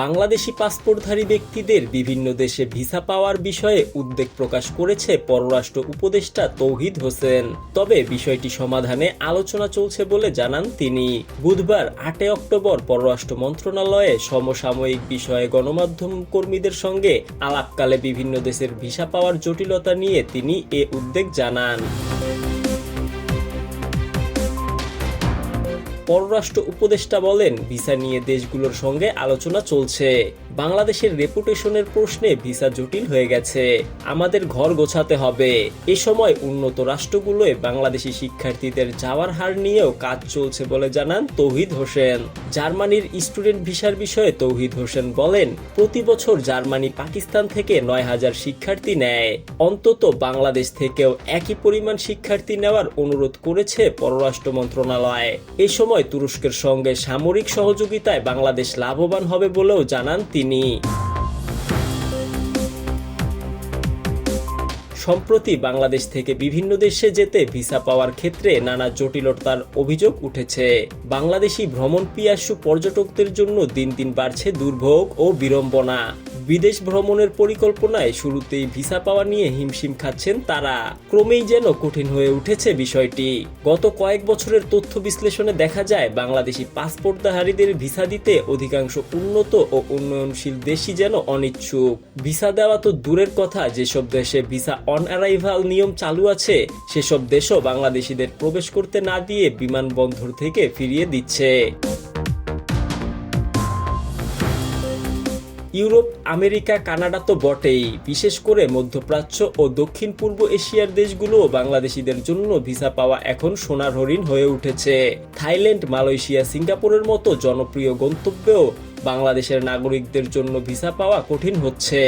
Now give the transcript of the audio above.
বাংলাদেশি পাসপোর্টধারী ব্যক্তিদের বিভিন্ন দেশে ভিসা পাওয়ার বিষয়ে উদ্বেগ প্রকাশ করেছে পররাষ্ট্র উপদেষ্টা তৌহিদ হোসেন। তবে বিষয়টি সমাধানে আলোচনা চলছে বলে জানান তিনি। বুধবার আটই অক্টোবর পররাষ্ট্র মন্ত্রণালয়ে সমসাময়িক বিষয়ে গণমাধ্যম কর্মীদের সঙ্গে আলাপকালে বিভিন্ন দেশের ভিসা পাওয়ার জটিলতা নিয়ে তিনি এ উদ্বেগ জানান। পররাষ্ট্র উপদেষ্টা বলেন ভিসা নিয়ে দেশগুলোর সঙ্গে আলোচনা চলছে। বাংলাদেশের রেপুটেশনের প্রশ্নে ভিসা জটিল হয়ে গেছে। আমাদের ঘর গোছাতে হবে। এ সময় উন্নত রাষ্ট্রগুলোয় বাংলাদেশি শিক্ষার্থীদের যাওয়ার হার নিয়েও কাজ চলছে বলে জানান তৌহিদ হোসেন। জার্মানির স্টুডেন্ট ভিসার বিষয়ে তৌহিদ হোসেন বলেন, প্রতি বছর জার্মানি পাকিস্তান থেকে নয় হাজার শিক্ষার্থী নেয়। অন্তত বাংলাদেশ থেকেও একই পরিমাণ শিক্ষার্থী নেওয়ার অনুরোধ করেছে পররাষ্ট্র মন্ত্রণালয়। এ সময় তুরস্কের সঙ্গে সামরিক সহযোগিতায় বাংলাদেশ লাভবান হবে বলেও জানান তিনি সম্প্রতি বাংলাদেশ থেকে বিভিন্ন দেশে যেতে ভিসা পাওয়ার ক্ষেত্রে নানা জটিলতার অভিযোগ উঠেছে। বাংলাদেশি ভ্রমণ পিয়াসু পর্যটকদের জন্য দিন দিন বাড়ছে দুর্ভোগ ও বিড়ম্বনা। বিদেশ ভ্রমণের পরিকল্পনায় শুরুতেই ভিসা পাওয়া নিয়ে হিমশিম খাচ্ছেন তারা। ক্রমেই যেন কঠিন হয়ে উঠেছে বিষয়টি। গত কয়েক বছরের তথ্য বিশ্লেষণে দেখা যায়, বাংলাদেশি পাসপোর্টধারীদের ভিসা দিতে অধিকাংশ উন্নত ও উন্নয়নশীল দেশই যেন অনিচ্ছুক। ভিসা দেওয়া তো দূরের কথা, যেসব দেশে ভিসা অন অ্যারাইভাল নিয়ম চালু আছে, সেসব দেশও বাংলাদেশিদের প্রবেশ করতে না দিয়ে বিমানবন্দর থেকে ফিরিয়ে দিচ্ছে। ইউরোপ, আমেরিকা, কানাডা তো বটেই। বিশেষ করে মধ্যপ্রাচ্য ও দক্ষিণ পূর্ব এশিয়ার দেশগুলো বাংলাদেশিদের জন্য ভিসা পাওয়া এখন সোনার হরিণ হয়ে উঠেছে। থাইল্যান্ড, মালয়েশিয়া, সিঙ্গাপুরের মতো জনপ্রিয় গন্তব্যেও বাংলাদেশের নাগরিকদের জন্য ভিসা পাওয়া কঠিন হচ্ছে।